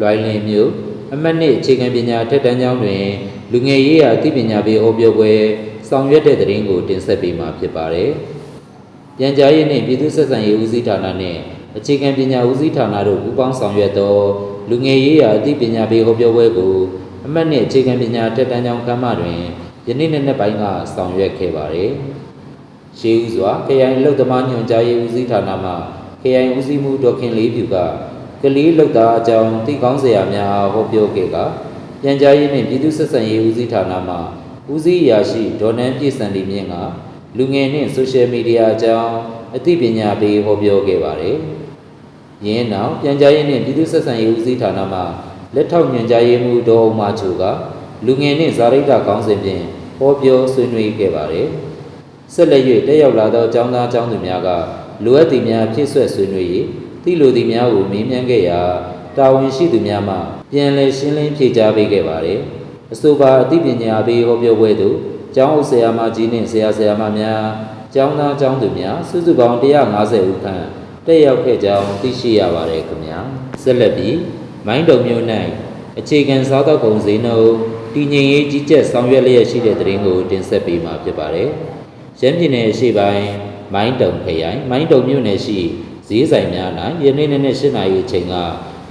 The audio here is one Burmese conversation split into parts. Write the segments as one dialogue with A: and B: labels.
A: လွိုင်းလင်းမြို့အမတ်နှစ်အခြေခံပညာထက်တန်းကျောင်းတွင် လူငယ်ရေးရာအသိပညာပေးဟောပြောပွဲဆောင်ရွက်တဲ့သတင်းကိုတင်ဆက်ပေးမှာဖြစ်ပါတယ်။ပြန်ကြားရေးနှင့်ပြည်သူ့ဆက်ဆံရေးဦးစီးဌာနနှင့်အခြေခံပညာဦးစီးဌာနတို့ပူးပေါင်းဆောင်ရွက်သောလူငယ်ရေးရာအသိပညာပေးဟောပြောပွဲကိုအမတ်နှစ်အခြေခံပညာထက်တန်းကျောင်းခန်းမတွင်ယနေ့နေ့ပိုင်းကဆောင်ရွက်ခဲ့ပါတယ်။ရှေးဦးစွာခရိုင်လုတ်သမားညွှန်ကြားရေးဦးစီးဌာနမှခရိုင်ဦးစီးမှုဒေါက်ခင်လေးဖြူက ကလေးလုတ်သားအကြောင်းသိကောင်းစရာများအားဟောပြောခဲ့ကပြန်ကြားရေးနှင့်ပြည်သူ့ဆက်ဆံရေးဦးစီးဌာနမှဦးစီးရာရှိဒေါ်နန်းပြည့်စံဒီမြင့်ကလူငယ်နှင့်ဆိုရှယ်မီဒီယာအကြောင်းအသိပညာပေးဟောပြောခဲ့ပါတယ်။ယင်းနောက်ပြန်ကြားရေးနှင့်ပြည်သူ့ဆက်ဆံရေးဦးစီးဌာနမှလက်ထောက်ညွှန်ကြားရေးမှူးဒေါ်အောင်မချိုကလူငယ်နှင့်ဇာရိတကောင်းစဉ်ဖြင့်ဟောပြောဆွေးနွေးခဲ့ပါတယ်။ဆက်လက်၍တက်ရောက်လာသောအကြောင်းသားအကြောင်းသူများကလိုအပ်သည်များဖြည့်ဆွက်ဆွေးနွေး၍ သိလိုသည်များကိုမေးမြန်းခဲ့ရာတာဝန်ရှိသူများမှပြန်လည်ရှင်းလင်းဖြေကြားပေးခဲ့ပါသည်အဆိုပါအသိပညာပေးဟောပြောပွဲသို့ကျောင်းအုပ်ဆရာမကြီးနှင့်ဆရာဆရာမများကျောင်းသားကျောင်းသူများစုစုပေါင်း150ဦးခန့်တက်ရောက်ခဲ့ကြောင်းသိရှိရပါတယ်ခင်ဗျာဆက်လက်ပြီးမိုင်းတုံမြို့၌အခြေခံစားသောက်ကုန်ဈေးနှုန်းတည်ငြိမ်ရေးကြီးကြပ်ဆောင်ရွက်လျက်ရှိတဲ့သတင်းကိုတင်ဆက်ပေးမှာဖြစ်ပါတယ်ရမ်းပြည်နယ်အရှိပိုင်းမိုင်းတုံခရိုင်မိုင်းတုံမြို့နယ်ရှိ ဈေးဆိုင်များ၌ယနေ့နေ့နဲ့၈နာရီအချိန်က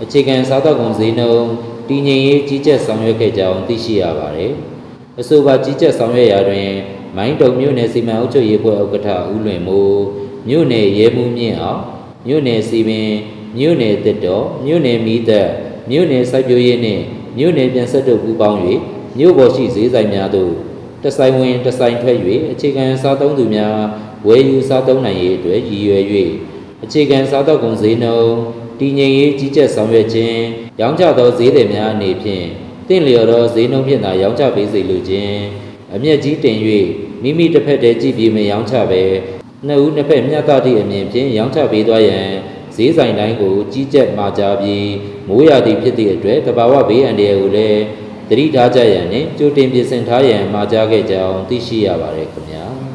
A: အခြေခံစားသောက်ကုန်ဈေးနှုန်းတည်ငြိမ်ရေးကြီးကြပ်ဆောင်ရွက်ခဲ့ကြောင်းသိရှိရပါတယ်။အဆိုပါကြီးကြပ်ဆောင်ရွက်ရာတွင် မိုင်းတုံမြို့နယ်စီမံအုပ်ချုပ်ရေးဖွဲ့ဥက္ကဋ္ဌဦးလွင်မိုးမြို့နယ်ရဲမှုမြင့်အောင်မြို့နယ်စီပင်မြို့နယ်တစ်တော်မြို့နယ်မီးသက်မြို့နယ်စိုက်ပျိုးရေးနှင့်မြို့နယ်ပြန်ဆက်တို့ပူးပေါင်း၍မြို့ပေါ်ရှိဈေးဆိုင်များသို့တဆိုင်ဝင်တဆိုင်ထွက်၍အခြေခံစားသုံးသူများဝယ်ယူစားသုံးနိုင်ရေးအတွက်ရည်ရွယ်၍ အခြေခံစားသောက်ကုန်ဈေးနှုန်းတည်ငြိမ်ရေးကြီးကြပ်ဆောင်ရွက်ခြင်းရောင်းချသောဈေးသည်များအနေဖြင့်တင့်လျော်သောဈေးနှုန်းဖြင့်သာရောင်းချပေးစေလိုခြင်းအမျက်ကြီးတင်၍မိမိတစ်ဖက်တည်းကြည့်ပြီးမရောင်းချဘဲနှစ်ဦးနှစ်ဖက်မျှတသည့်အမြင်ဖြင့်ရောင်းချပေးသွားရန်ဈေးဆိုင်တိုင်းကိုကြီးကြပ်မှာကြားပြီးမိုးရာသီဖြစ်သည့်အတွက်တဘာဝဘေးအန္တရာယ်ကိုလည်းသတိထားကြရန်နှင့်ကြိုတင်ပြင်ဆင်ထားရန်မှာကြားခဲ့ကြောင်းသိရှိရပါတယ်ခင်ဗျာ